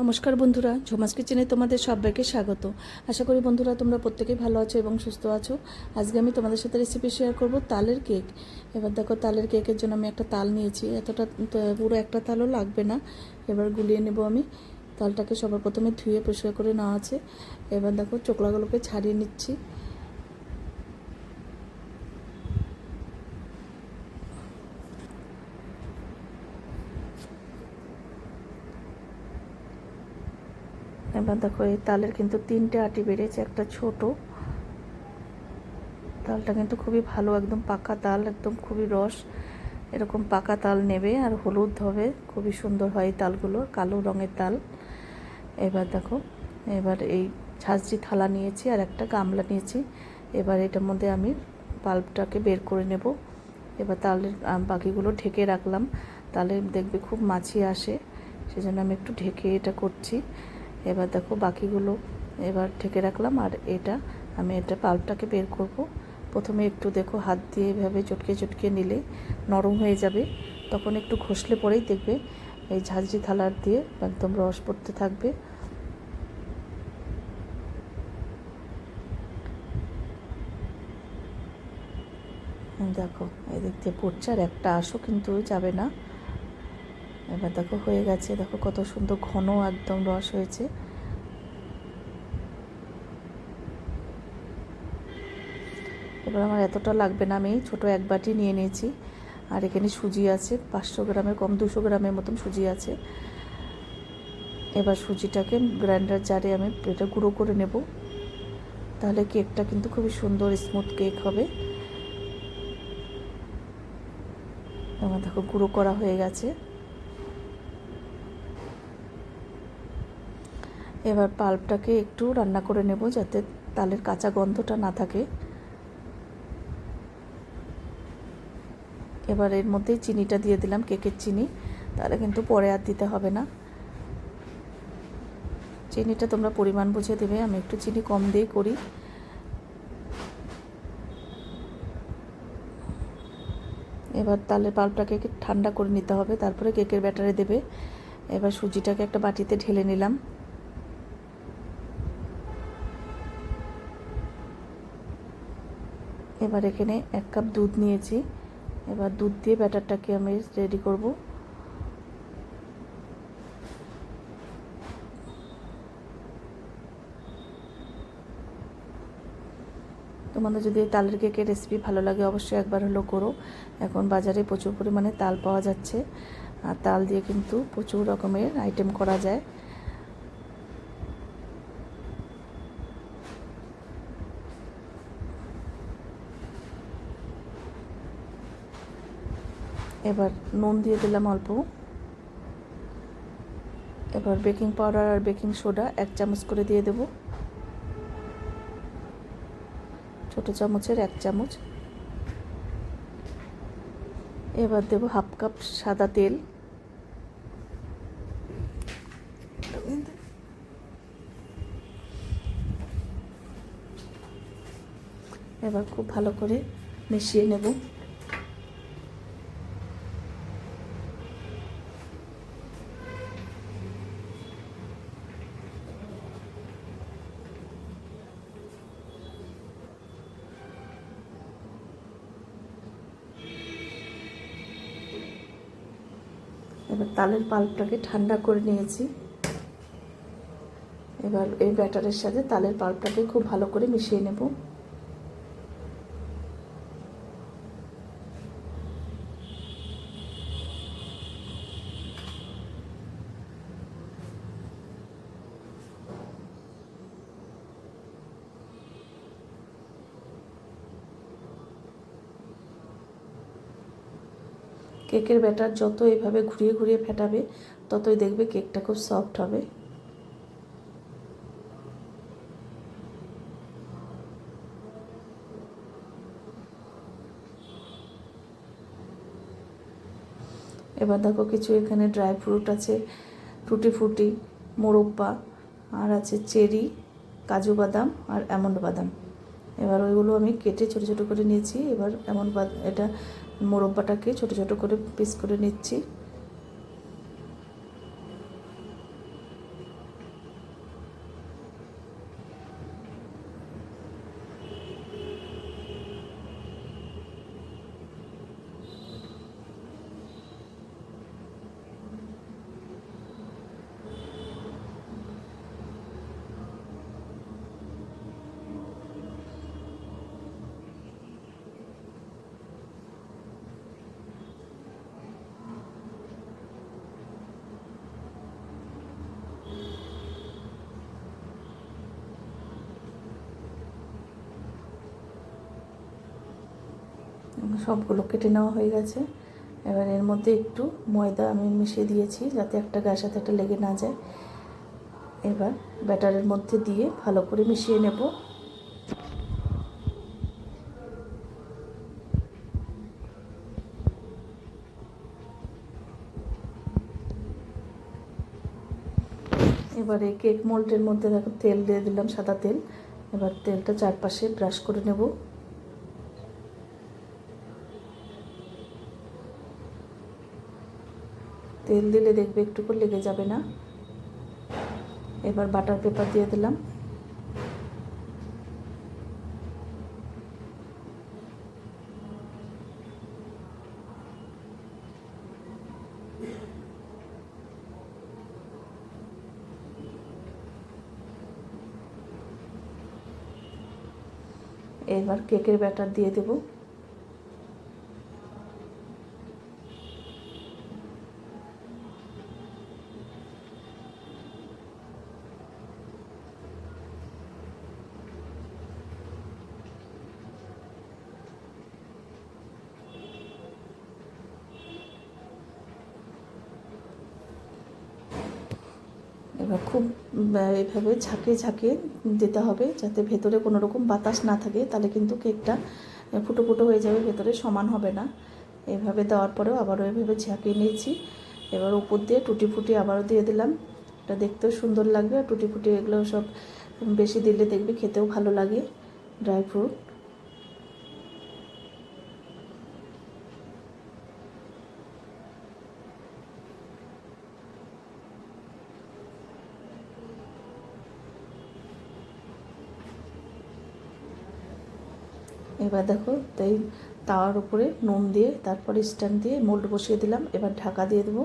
নমস্কার বন্ধুরা, ঝোমাস কিচেনে তোমাদের সবাইকে স্বাগত। আশা করি বন্ধুরা তোমরা প্রত্যেকেই ভালো আছো এবং সুস্থ আছো। আজকে আমি তোমাদের সাথে রেসিপি শেয়ার করব তালের কেক এবার দেখো তালের কেকের জন্য আমি একটা তাল নিয়েছি। এতটা পুরো একটা তালও লাগবে না। এবার গুলিয়ে নেব আমি। তালটাকে সবার প্রথমে ধুয়ে পরিষ্কার করে নেওয়া আছে। এবার দেখো চোকলাগুলোকে ছাড়িয়ে নিচ্ছি। এই তালের কিন্তু তিনটে আটি বেড়েছে, একটা ছোট। তালটা কিন্তু খুবই ভালো, একদম পাকা তাল, একদম খুবই রস। এরকম পাকা তাল নেবে আর হলুদ হবে, খুবই সুন্দর হয় এই তালগুলো, কালো রঙের তাল। এবার দেখো, এবার এই ঝাঁঝরি থালা নিয়েছি আর একটা গামলা নিয়েছি। এবার এটার মধ্যে আমি পাল্পটাকে বের করে নেব। এবার তালের বাকিগুলো ঢেকে রাখলাম। তাহলে দেখবে খুব মাছি আসে, সেজন্য আমি একটু ঢেকে এটা করছি। এবার দেখো বাকিগুলো এবার ঢেকে রাখলাম, আর এটা আমি এটা পাল্পটাকে বের করব। প্রথমে একটু দেখো হাত দিয়ে এভাবে চটকে চটকে নিলে নরম হয়ে যাবে, তখন একটু ঘষলে পরেই দেখবে এই ঝাঁঝরি থালার দিয়ে একদম রস পড়তে থাকবে। দেখো, এদিক দিয়ে পড়ছে আর একটা আশও কিন্তু যাবে না। এবার দেখো হয়ে গেছে, দেখো কত সুন্দর ঘন একদম রস হয়েছে। এবার আমার এতটা লাগবে না, আমি ছোট এক বাটি নিয়ে নিয়েছি। আর এখানে সুজি আছে, পাঁচশো গ্রামের কম, দুশো গ্রামের মতন সুজি আছে। এবার সুজিটাকে গ্রাইন্ডার জারে আমি এটা গুঁড়ো করে নেব। তাহলে কেকটা কিন্তু খুবই সুন্দর স্মুথ কেক হবে। আমার দেখো গুঁড়ো করা হয়ে গেছে। এবার পাল্পটাকে একটু রান্না করে নেব যাতে তালের কাঁচা গন্ধটা না থাকে। এবার এর মধ্যেই চিনিটা দিয়ে দিলাম, কেকের চিনি। তাহলে কিন্তু পরে আর দিতে হবে না। চিনিটা তোমরা পরিমাণ বুঝে দেবে, আমি একটু চিনি কম দিয়ে করি। এবার তালের পাল্পটাকে ঠান্ডা করে নিতে হবে, তারপরে কেকের ব্যাটারে দেবে। এবার সুজিটাকে একটা বাটিতে ঢেলে নিলাম। এবার এখানে এক কাপ দুধ নিয়েছি। এবার দুধ দিয়ে ব্যাটারটাকে আমি রেডি করব। তোমাদের যদি এই তালের কেকের রেসিপি ভালো লাগে, অবশ্যই একবার হলো করো। এখন বাজারে প্রচুর পরিমাণে তাল পাওয়া যাচ্ছে। আর তাল দিয়ে কিন্তু প্রচুর রকমের আইটেম করা যায়। এবার নুন দিয়ে দিলাম অল্প। এবার বেকিং পাউডার আর বেকিং সোডা এক চামচ করে দিয়ে দেব। ছোট চামচের এক চামচ। এবার দেব হাফ কাপ সাদা তেল। এবার খুব ভালো করে মিশিয়ে নেব। এবার তালের পাল্পটাকে ঠান্ডা করে নিয়েছি। এবার এই ব্যাটারের সাথে তালের পাল্পটাকে খুব ভালো করে মিশিয়ে নেব। কেকের ব্যাটার যত এভাবে ঘুরিয়ে ঘুরিয়ে ফেটাবে, ততই দেখবে কেকটা খুব সফট হবে। এবার দেখো কিছু এখানে ড্রাই ফ্রুট আছে টুটি ফুটি মোরব্বা আর আছে চেরি, কাজু বাদাম আর অ্যামন্ড বাদাম। এবার ওইগুলো আমি কেটে ছোটো ছোটো করে নিয়েছি, এবার এমন এটা মোরব্বাটাকে ছোট ছোট করে পিস করে নিচ্ছি। সবগুলো কেটে নেওয়া হয়ে গেছে। এবার এর মধ্যে একটু ময়দা আমি মিশিয়ে দিয়েছি যাতে একটা গায়ের সাথে একটা লেগে না যায়। এবার ব্যাটারের মধ্যে দিয়ে ভালো করে মিশিয়ে নেব। এবারে কেক মোল্ডের মধ্যে দেখো তেল দিয়ে দিলাম সাদা তেল। এবার তেলটা চারপাশে ব্রাশ করে নেব। তেল দিলে দেখবে একটুকু লেগে যাবে না। এবার বাটার পেপার দিয়ে দিলাম। এবার কেকের ব্যাটার দিয়ে দেব। এবার খুব উম, এইভাবে ঝাঁকিয়ে ঝাঁকিয়ে দিতে হবে যাতে ভেতরে কোনো রকম বাতাস না থাকে তাহলে কিন্তু কেকটা ফুটো ফুটো হয়ে যাবে ভেতরে সমান হবে না। এভাবে দেওয়ার পরেও আবারও এভাবে ঝাঁকিয়ে নিয়েছি। এবার উপর দিয়ে টুটি ফুটি আবারও দিয়ে দিলাম। এটা দেখতেও সুন্দর লাগবে আর টুটি ফুটি এগুলো সব বেশি দিলে দেখবে খেতেও ভালো লাগে ড্রাই ফ্রুট। এবার দেখো, তাই তাওয়ার উপরে নুন দিয়ে, তারপরে স্ট্যান্ড দিয়ে মোল্ড বসিয়ে দিলাম। এবার ঢাকা দিয়ে দেবো।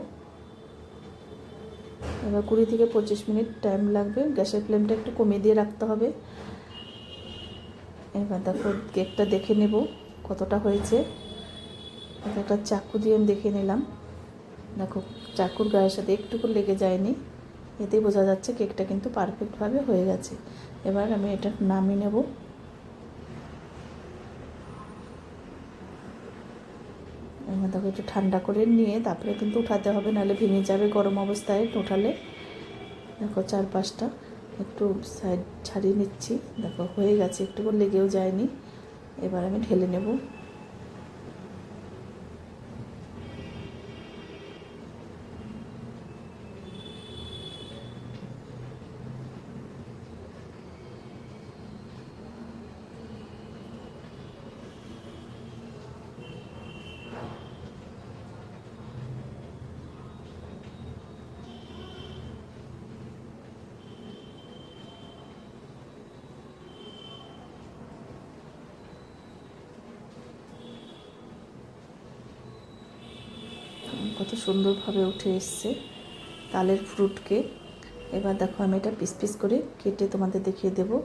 এবার কুড়ি থেকে পঁচিশ মিনিট টাইম লাগবে। গ্যাসের ফ্লেমটা একটু কমিয়ে দিয়ে রাখতে হবে। এবার দেখো কেকটা দেখে নেব কতটা হয়েছে। একটা চাকু দিয়ে আমি দেখে নিলাম। দেখো, চাকুর গায়ের সাথে একটুকু লেগে যায়নি। এতেই বোঝা যাচ্ছে কেকটা কিন্তু পারফেক্টভাবে হয়ে গেছে। এবার আমি এটা নামিয়ে নেব। তাকে একটু ঠান্ডা করে নিয়ে তারপরে কিন্তু উঠাতে হবে, নাহলে ভেঙে যাবে গরম অবস্থায় উঠালে। দেখো চার পাঁচটা একটু সাইড ছাড়িয়ে নিচ্ছি। দেখো হয়ে গেছে একটু লেগেও যায়নি। এবার আমি ঢেলে নেব। কত সুন্দরভাবে উঠে এসছে তালের ফ্রুটকে এবার দেখো আমি এটা পিস পিস করে কেটে তোমাদের দেখিয়ে দেবো।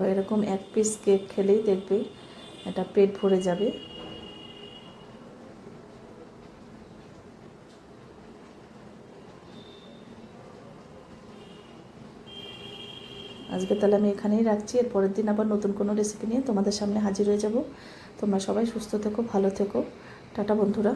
দেখো, এরকম এক পিস কেক খেলেই দেখবে এটা পেট ভরে যাবে। আজকে তাহলে আমি এখানেই রাখছি, এর পরের দিন আবার নতুন কোনো রেসিপি নিয়ে তোমাদের সামনে হাজির হয়ে যাব। তোমরা সবাই সুস্থ থেকো, ভালো থেকো। টাটা বন্ধুরা।